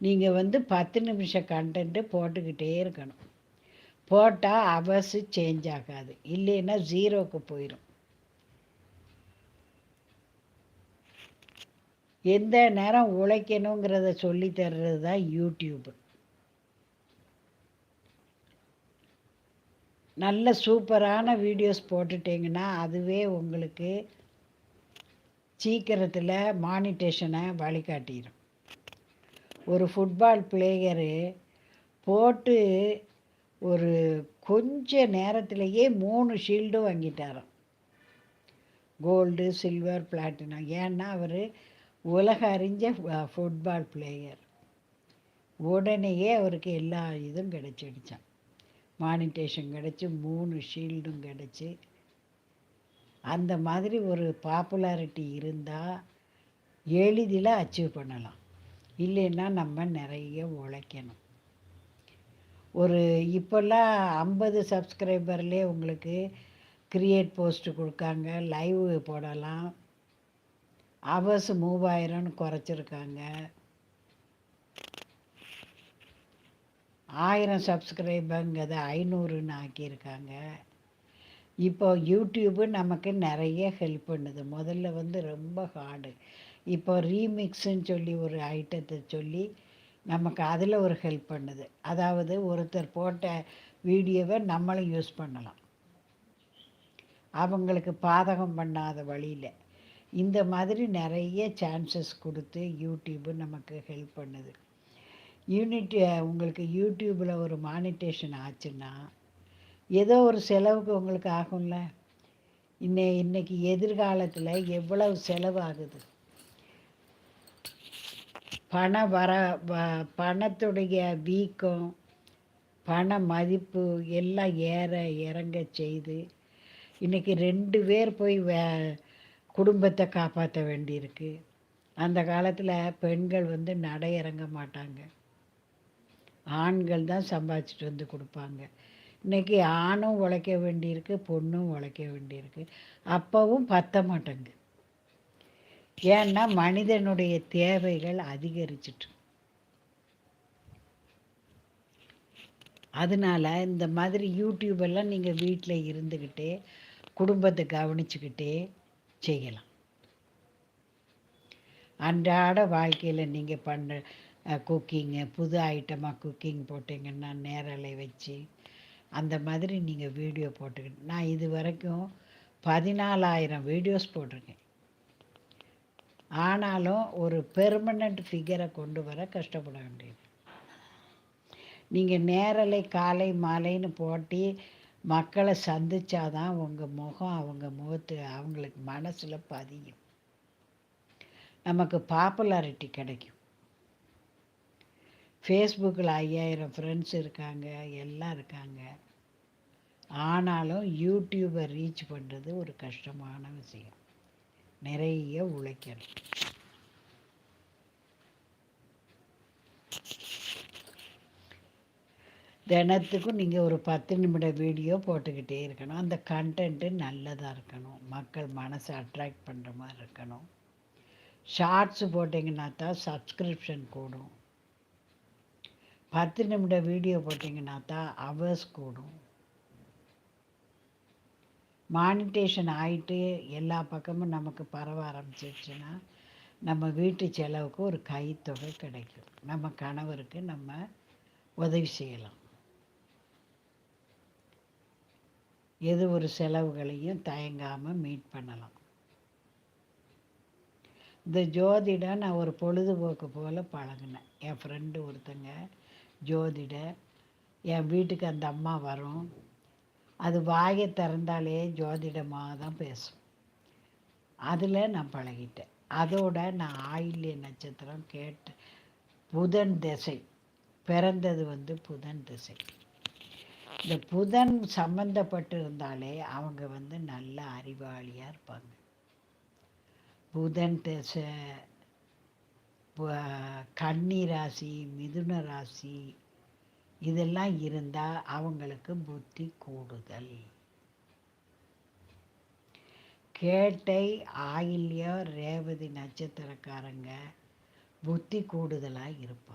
நீங்கள் வந்து பத்து நிமிஷம் கண்டென்ட்டு போட்டுக்கிட்டே இருக்கணும். போட்டால் அவர்ஸு சேஞ்ச் ஆகாது. இல்லைன்னா ஜீரோவுக்கு போயிடும் எந்த நேரம் உழைக்கணுங்கிறத சொல்லி தர்றது தான் யூடியூப்பு நல்ல சூப்பரான வீடியோஸ் போட்டுட்டிங்கன்னா அதுவே உங்களுக்கு சீக்கிரத்தில் மானிட்டேஷனை வழிகாட்டிடும் ஒரு ஃபுட்பால் பிளேயரு போட்டு ஒரு கொஞ்ச நேரத்திலேயே மூணு ஷீல்டும் வாங்கிட்டாராம். கோல்டு சில்வர் பிளாட்டினம் ஏன்னா அவர் உலக அறிஞ்ச ஃபுட்பால் பிளேயர் உடனேயே அவருக்கு எல்லா இதுவும் கிடச்சிடுச்சான் மானிட்டேஷன் கிடச்சி மூணு ஷீல்டும் கிடச்சி. அந்த மாதிரி ஒரு பாப்புலாரிட்டி இருந்தால் எளிதில் அச்சீவ் பண்ணலாம். இல்லைன்னா நம்ம நிறைய உழைக்கணும். ஒரு இப்போல்லாம் ஐம்பது சப்ஸ்கிரைபர்லே உங்களுக்கு க்ரியேட் போஸ்ட்டு கொடுக்காங்க லைவ் போடலாம். அவர்ஸ் மூவாயிரம்னு குறைச்சிருக்காங்க. ஆயிரம் சப்ஸ்கிரைபருங்கிறத ஐநூறுன்னு ஆக்கியிருக்காங்க. இப்போ யூடியூப்பு நமக்கு நிறைய ஹெல்ப் பண்ணுது. முதல்ல வந்து ரொம்ப ஹார்டு இப்போ ரீமிக்ஸுன்னு சொல்லி ஒரு ஐட்டத்தை சொல்லி நமக்கு அதில் ஒரு ஹெல்ப் பண்ணுது. அதாவது ஒருத்தர் போட்ட வீடியோவை நம்மளும் யூஸ் பண்ணலாம். அவங்களுக்கு பாதகம் பண்ணாத வழியில். இந்த மாதிரி நிறைய சான்சஸ் கொடுத்து யூடியூப்பு நமக்கு ஹெல்ப் பண்ணுது. யூனிட் உங்களுக்கு யூடியூப்பில் ஒரு மானிட்டேஷன் ஆச்சுன்னா ஏதோ ஒரு செலவுக்கு உங்களுக்கு ஆகும்ல? இன்னை இன்னைக்கு எதிர்காலத்தில் எவ்வளவு செலவு ஆகுது பண வர வ பணத்துடைய வீக்கம் பண மதிப்பு எல்லாம் ஏற இறங்க செய்து இன்றைக்கி ரெண்டு பேர் போய் வே குடும்பத்தை காப்பாற்ற வேண்டியிருக்கு. அந்த காலத்தில் பெண்கள் வந்து நடை இறங்க மாட்டாங்க. ஆண்கள் தான் சம்பாதிச்சிட்டு வந்து கொடுப்பாங்க. இன்றைக்கி ஆணும் உழைக்க வேண்டியிருக்கு பொண்ணும் உழைக்க வேண்டியிருக்கு. அப்போவும் பத்த மாட்டேங்கு ஏன்னா மனிதனுடைய தேவைகள் அதிகரிச்சிட்டு. அதனால் இந்த மாதிரி யூடியூபெல்லாம் நீங்கள் வீட்டில் இருந்துக்கிட்டே குடும்பத்தை கவனிச்சுக்கிட்டே செய்யலாம். அன்றாட வாழ்க்கையில் நீங்கள் பண்ணுற குக்கிங்கு புது ஐட்டமாக குக்கிங் போட்டிங்கன்னா நேரலை வச்சு அந்த மாதிரி நீங்கள் வீடியோ போட்டுக்கிட்டு நான் இது வரைக்கும் பதினாலாயிரம் வீடியோஸ் போட்டிருக்கேன். ஆனாலும் ஒரு பெர்மனண்ட் ஃபிகரை கொண்டு வர கஷ்டப்பட வேண்டியது. நீங்கள் நேரலை காலை மாலைன்னு போட்டி மக்களை சந்திச்சாதான் உங்கள் முகம் அவங்க முகத்து அவங்களுக்கு மனசில் பதியும். நமக்கு பாப்புலாரிட்டி கிடைக்கும். ஃபேஸ்புக்கில் ஐயாயிரம் ஃப்ரெண்ட்ஸ் இருக்காங்க எல்லாம் இருக்காங்க. ஆனாலும் யூடியூப்பை ரீச் பண்ணுறது ஒரு கஷ்டமான விஷயம். நிறைய உழைக்கணும். தினத்துக்கும் நீங்கள் ஒரு பத்து நிமிட வீடியோ போட்டுக்கிட்டே இருக்கணும். அந்த கண்டென்ட்டு நல்லதாக இருக்கணும். மக்கள் மனசை அட்ராக்ட் பண்ணுற மாதிரி இருக்கணும். ஷார்ட்ஸ் போட்டிங்கன்னா தான் சப்ஸ்கிரிப்ஷன் கூடும். பத்து நிமிட வீடியோ போட்டிங்கன்னா தான் அவர்ஸ் கூடும். மானிட்டேஷன் ஆகிட்டு எல்லா பக்கமும் நமக்கு பரவ ஆரம்பிச்சிருச்சுன்னா நம்ம வீட்டு செலவுக்கு ஒரு கைத்தொகை கிடைக்கும். நம்ம கணவருக்கு நம்ம உதவி செய்யலாம். எது ஒரு செலவுகளையும் தயங்காமல் மீட் பண்ணலாம். இந்த ஜோதிடம் நான் ஒரு பொழுதுபோக்கு போல் பழகினேன். என் ஃப்ரெண்டு ஒருத்தங்க ஜோதிட என் வீட்டுக்கு அந்த அம்மா வரும். அது வாயை திறந்தாலே ஜோதிடமாக தான் பேசும். அதில் நான் பழகிட்டேன். அதோட நான் ஆயில்ய நட்சத்திரம் கேட்டேன் புதன் திசை. பிறந்தது வந்து புதன் திசை. இந்த புதன் சம்மந்தப்பட்டு இருந்தாலே அவங்க வந்து நல்ல அறிவாளியாக இருப்பாங்க. புதன் திசை கன்னி ராசி மிதுன ராசி இதெல்லாம் இருந்தால் அவங்களுக்கு புத்தி கூடுதல். கேட்டை ஆயில்யம் ரேவதி நட்சத்திரக்காரங்க புத்தி கூடுதலாக இருப்பாங்க